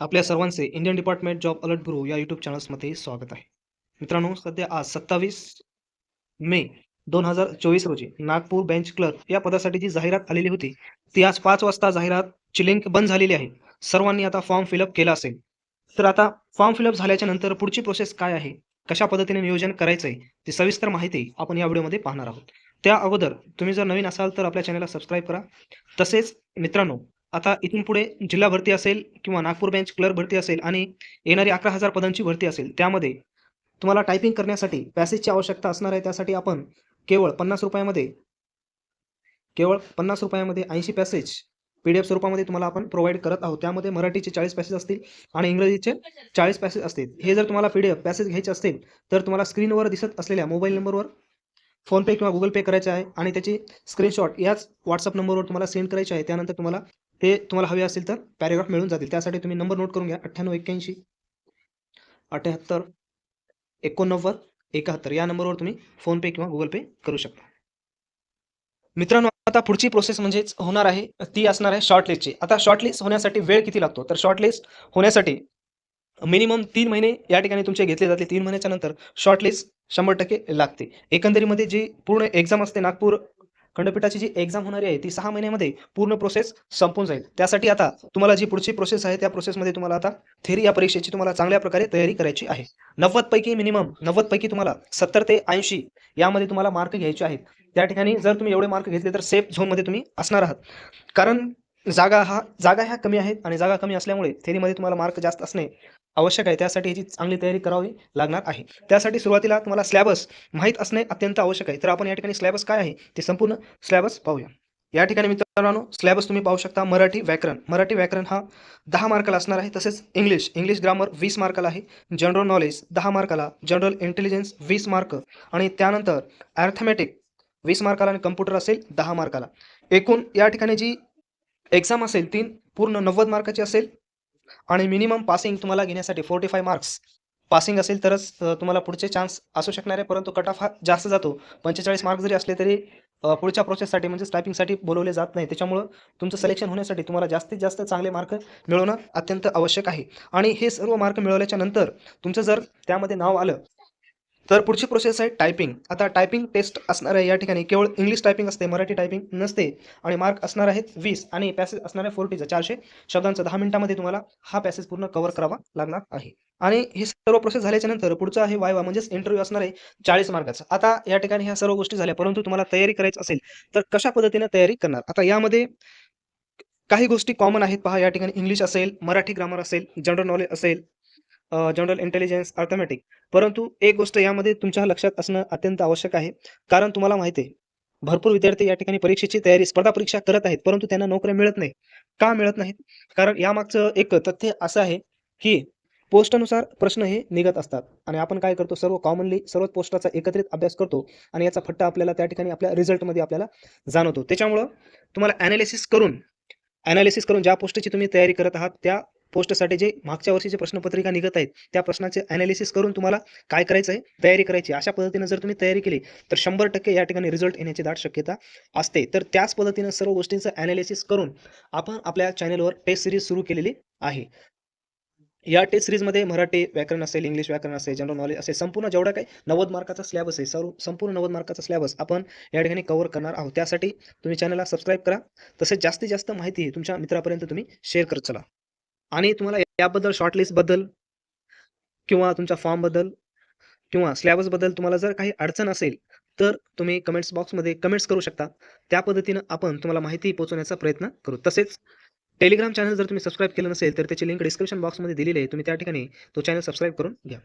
आपल्या सर्वांचे Indian department job alert ब्रू या यूट्यूब चॅनल्समध्ये स्वागत आहे. मित्रांनो सध्या आज सत्तावीस मे दोन हजार चोवीस रोजी नागपूर बेंच क्लर्क या पदासाठी जी जाहिरात आलेली होती ती आज पाच वाजता जाहिरातची लिंक बंद झालेली आहे. सर्वांनी आता फॉर्म फिलअप केला असेल. तर आता फॉर्म फिलअप झाल्याच्यानंतर पुढची प्रोसेस काय आहे? कशा पद्धतीने नियोजन करायचं आहे ती सविस्तर माहिती आपण या व्हिडिओमध्ये पाहणार आहोत. त्या अगोदर तुम्ही जर नवीन असाल तर आपल्या चॅनलला सबस्क्राईब करा. तसेच मित्रांनो आता इथून पुढे जिल्हा भरती असेल किंवा नागपूर बँच क्लर्क भरती असेल आणि येणारी अकरा हजार पदांची भरती असेल त्यामध्ये तुम्हाला टायपिंग करण्यासाठी पॅसेजची आवश्यकता असणार आहे. त्यासाठी आपण केवळ पन्नास रुपयामध्ये केवळ पन्नास रुपयामध्ये ऐंशी पॅसेज पी डी एफ स्वरूपामध्ये तुम्हाला आपण प्रोव्हाइड करत आहोत. त्यामध्ये मराठीचे चाळीस पॅसेज असतील आणि इंग्रजीचे चाळीस पॅसेज असतील. हे जर तुम्हाला पी डी एफ पॅसेज घ्यायचे असतील तर तुम्हाला स्क्रीनवर दिसत असलेल्या मोबाईल नंबरवर फोनपे किंवा गुगल पे करायचे आहे आणि त्याची स्क्रीनशॉट याच व्हॉट्सअप नंबरवर तुम्हाला सेंड करायची आहे. त्यानंतर तुम्हाला ते तुम्हाला हवे असेल तर पॅरेग्राफ मिळून जातील. त्यासाठी तुम्ही नंबर नोट करून घ्या. अठ्ठ्याण्णव एक्क्याऐंशी अठ्याहत्तर एकोणनव्वद एकाहत्तर. या नंबरवर तुम्ही फोनपे किंवा गुगल पे करू शकता. मित्रांनो आता पुढची प्रोसेस म्हणजेच होणार आहे ती असणार आहे शॉर्टलिस्टची आता शॉर्टलिस्ट होण्यासाठी वेळ किती लागतो? तर शॉर्टलिस्ट होण्यासाठी मिनिमम तीन महिने या ठिकाणी तुमचे घेतले जाते तीन महिन्याच्या नंतर शॉर्टलिस्ट शंभर टक्के लागते. एकंदरीमध्ये जी पूर्ण एक्झाम असते नागपूर खंडपीठाची जी एक्झाम होणारी आहे ती सहा महिन्यामध्ये पूर्ण प्रोसेस संपून जाईल. त्यासाठी आता तुम्हाला जी पुढची प्रोसेस आहे त्या प्रोसेसमध्ये तुम्हाला आता थेरी या परीक्षेची तुम्हाला चांगल्या प्रकारे तयारी करायची आहे. नव्वद पैकी मिनिमम नव्वद पैकी तुम्हाला सत्तर ते ऐंशी यामध्ये तुम्हाला मार्क घ्यायचे आहेत. त्या ठिकाणी जर तुम्ही एवढे मार्क घेतले तर सेफ झोनमध्ये तुम्ही असणार आहात. कारण जागा हा जागा ह्या कमी आहेत आणि जागा कमी असल्यामुळे थेरीमध्ये तुम्हाला मार्क जास्त असणे आवश्यक आहे. त्यासाठी याची चांगली तयारी करावी लागणार आहे. त्यासाठी सुरुवातीला तुम्हाला स्लॅबस माहीत असणे अत्यंत आवश्यक आहे. तर आपण या ठिकाणी स्लॅबस काय आहे ते संपूर्ण स्लॅबस पाहूया. या ठिकाणी मित्रांनो स्लॅबस तुम्ही पाहू शकता मराठी व्याकरण. मराठी व्याकरण हा दहा मार्काला असणार आहे. तसेच इंग्लिश इंग्लिश ग्रामर वीस मार्काला आहे. जनरल नॉलेज दहा मार्काला जनरल इंटेलिजन्स वीस मार्क आणि त्यानंतर अर्थमॅटिक वीस मार्काला आणि कम्प्युटर असेल दहा मार्काला. एकूण या ठिकाणी जी एक्झाम असेल तीन पूर्ण नव्वद मार्काची असेल आणि मिनिमम पासिंग तुम्हाला घेण्यासाठी फोर्टी फाय मार्क्स पासिंग असेल तरच तुम्हाला पुढचे चान्स असू शकणार आहे परंतु कट ऑफ हा जास्त जातो. पंचेचाळीस मार्क जरी असले तरी पुढच्या प्रोसेससाठी म्हणजे टायपिंगसाठी बोलवले जात नाही. त्याच्यामुळं तुमचं सिलेक्शन होण्यासाठी तुम्हाला जास्तीत जास्त चांगले मार्क मिळवणं अत्यंत आवश्यक आहे. आणि हे सर्व मार्क मिळवल्याच्या नंतर तुमचं जर त्यामध्ये नाव आलं तर पुढची प्रोसेस आहे टायपिंग आता टायपिंग टेस्ट असणार आहे या ठिकाणी. केवळ इंग्लिश टायपिंग असते मराठी टायपिंग नसते. आणि मार्क असणार आहेत वीस आणि पॅसेज असणार आहे फोर्टीचा चारशे शब्दांचा दहा मिनिटामध्ये तुम्हाला हा पॅसेज पूर्ण कव्हर करावा लागणार आहे. आणि हे सर्व प्रोसेस झाल्याच्यानंतर पुढचं आहे वायवा म्हणजेच इंटरव्ह्यू असणार आहे चाळीस मार्काचा. आता या ठिकाणी ह्या सर्व गोष्टी झाल्या परंतु तुम्हाला तयारी करायची असेल तर कशा पद्धतीने तयारी करणार? आता यामध्ये काही गोष्टी कॉमन आहेत. पहा या ठिकाणी इंग्लिश असेल मराठी ग्रामर असेल जनरल नॉलेज असेल जनरल इंटेलिजन्स अर्थमॅटिक परंतु एक गोष्ट यामध्ये तुमच्या लक्षात असणं अत्यंत आवश्यक आहे. कारण तुम्हाला माहिती आहे भरपूर विद्यार्थी या ठिकाणी परीक्षेची तयारी स्पर्धा परीक्षा करत आहेत परंतु त्यांना नोकऱ्या मिळत नाही का मिळत नाहीत? कारण यामागचं एक तथ्य असं आहे की पोस्टनुसार प्रश्न हे निघत असतात. आणि आपण काय करतो? सर्व कॉमनली सर्व पोस्टाचा एकत्रित अभ्यास करतो आणि याचा फट्टा आपल्याला त्या ठिकाणी आपल्या रिझल्टमध्ये आपल्याला जाणवतो. त्याच्यामुळं तुम्हाला ॲनालिसिस करून ॲनालिसिस करून ज्या पोस्टची तुम्ही तयारी करत आहात त्या पोस्टसाठी जे मागच्या वर्षीचे प्रश्नपत्रिका निघत आहेत त्या प्रश्नाचे अनालिसिस करून तुम्हाला काय करायचं आहे तयारी करायची अशा पद्धतीने जर तुम्ही तयारी केली तर शंभर टक्के या ठिकाणी रिझल्ट येण्याची दाट शक्यता असते. तर त्याच पद्धतीनं सर्व गोष्टींचं अनालिसिस करून आपण आपल्या चॅनेलवर टेस्ट सिरीज सुरू केलेली आहे. या टेस्ट सिरीजमध्ये मराठी व्याकरण असेल इंग्लिश व्याकरण असेल जनरल नॉलेज असेल संपूर्ण जेवढा काही नव्वद मार्काचा स्लॅब असेल सर्व संपूर्ण नव्वद मार्काचा स्लॅबस आपण या ठिकाणी कव्हर करणार आहोत. त्यासाठी तुम्ही चॅनलला सबस्क्राईब करा. तसेच जास्तीत जास्त माहिती तुमच्या मित्रापर्यंत तुम्ही शेअर करत चला. आणि तुम्हाला याबद्दल शॉर्टलिस्टबद्दल किंवा तुमच्या फॉर्मबद्दल किंवा स्लॅबसबद्दल तुम्हाला जर काही अडचण असेल तर तुम्ही कमेंट्स बॉक्समध्ये कमेंट्स करू शकता. त्या पद्धतीनं आपण तुम्हाला माहिती पोहोचवण्याचा प्रयत्न करू. तसेच टेलिग्राम चॅनल जर तुम्ही सबस्क्राईब केलं नसेल तर त्याची लिंक डिस्क्रिप्शन बॉक्समध्ये दिलेली आहे. तुम्ही त्या ठिकाणी तो चॅनल सबस्क्राईब करून घ्या.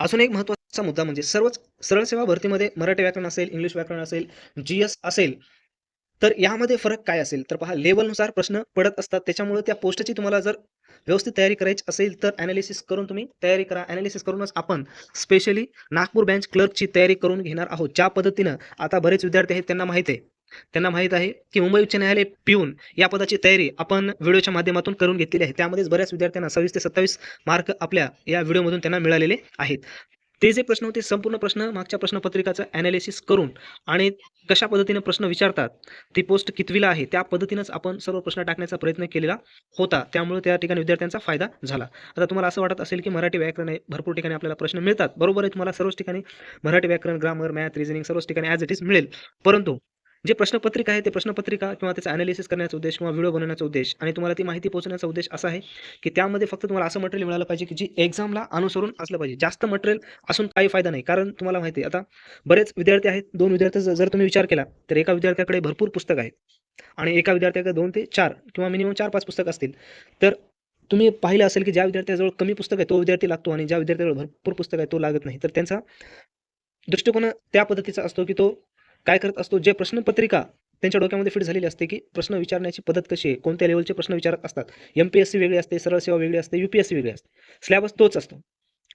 अजून एक महत्त्वाचा मुद्दा म्हणजे सर्वच सरळ सेवा भरतीमध्ये मराठी व्याकरण असेल इंग्लिश व्याकरण असेल जी एस असेल तर यामध्ये फरक काय असेल? तर पहा लेवलनुसार प्रश्न पडत असतात. त्याच्यामुळे त्या पोस्टची तुम्हाला जर व्यवस्थित तयारी करायची असेल तर ॲनालिसिस करून तुम्ही तयारी करा. ॲनालिसिस करूनच आपण स्पेशली नागपूर बँच क्लर्कची तयारी करून घेणार आहोत. ज्या पद्धतीनं आता बरेच विद्यार्थी आहेत त्यांना माहीत आहे. त्यांना माहीत आहे की मुंबई उच्च न्यायालय पिऊन या पदाची तयारी आपण व्हिडिओच्या माध्यमातून करून घेतलेली आहे. त्यामध्येच बऱ्याच विद्यार्थ्यांना सव्वीस ते सत्तावीस मार्क आपल्या या व्हिडिओमधून त्यांना मिळालेले आहेत. ते जे प्रश्न होते संपूर्ण प्रश्न मागच्या प्रश्नपत्रिकाचं ॲनालिसिस करून आणि कशा पद्धतीने प्रश्न विचारतात ती पोस्ट कितवीला आहे त्या पद्धतीनंच आपण सर्व प्रश्न टाकण्याचा प्रयत्न केलेला होता. त्यामुळे त्या ठिकाणी विद्यार्थ्यांचा फायदा झाला. आता तुम्हाला असं वाटत असेल की मराठी व्याकरण आहे भरपूर ठिकाणी आपल्याला प्रश्न मिळतात. बरोबर आहे तुम्हाला सर्वच ठिकाणी मराठी व्याकरण ग्रामर मॅथ रिझनिंग सर्वच ठिकाणी ॲज इट इज मिळेल. परंतु जे प्रश्नपत्रिका आहे ते प्रश्नपत्रिका किंवा त्याचा ॲनालिसिस करण्याचा उद्देश किंवा व्हिडिओ बनवण्याचा उद्देश आणि तुम्हाला ती माहिती पोहोचण्याचा उद्देश असा आहे की त्यामध्ये फक्त तुम्हाला असं मटेरियल मिळालं पाहिजे की जी एक्झामला अनुसरून असलं पाहिजे. जास्त मटेरियल असून काही फायदा नाही. कारण तुम्हाला माहिती आहे आता बरेच विद्यार्थी आहेत दोन विद्यार्थ्याचा जर तुम्ही विचार केला तर एका विद्यार्थ्याकडे भरपूर पुस्तक आहेत आणि एका विद्यार्थ्याकडे दोन ते चार किंवा मिनिमम चार पाच पुस्तक असतील. तर तुम्ही पाहिलं असेल की ज्या विद्यार्थ्याजवळ कमी पुस्तक आहे तो विद्यार्थी लागतो आणि ज्या विद्यार्थ्याजवळ भरपूर पुस्तक आहे तो लागत नाही. तर त्यांचा दृष्टिकोन त्या पद्धतीचा असतो की तो काय करत असतो? जे प्रश्नपत्रिका त्यांच्या डोक्यामध्ये फिट झालेली असते की प्रश्न विचारण्याची पद्धत कशी आहे? कोणत्या लेवलचे प्रश्न विचारत असतात? एम पी एस सी वेगळी असते सरळ सेवा वेगळी असते यू पी एस सी वेगळी असते. स्लॅबस तोच असतो.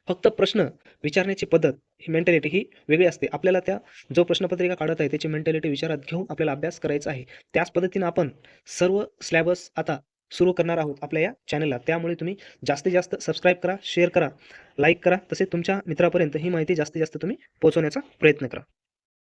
फक्त प्रश्न विचारण्याची पद्धत ही मेंटॅलिटी ही वेगळी असते. आपल्याला त्या जो प्रश्नपत्रिका काढत आहे त्याची मेंटॅलिटी विचारात घेऊन आपल्याला अभ्यास करायचा आहे. त्याच पद्धतीनं आपण सर्व स्लॅबस आता सुरू करणार आहोत आपल्या या चॅनलला त्यामुळे तुम्ही जास्तीत जास्त सबस्क्राईब करा शेअर करा लाईक करा. तसेच तुमच्या मित्रापर्यंत ही माहिती जास्तीत जास्त तुम्ही पोहोचवण्याचा प्रयत्न करा.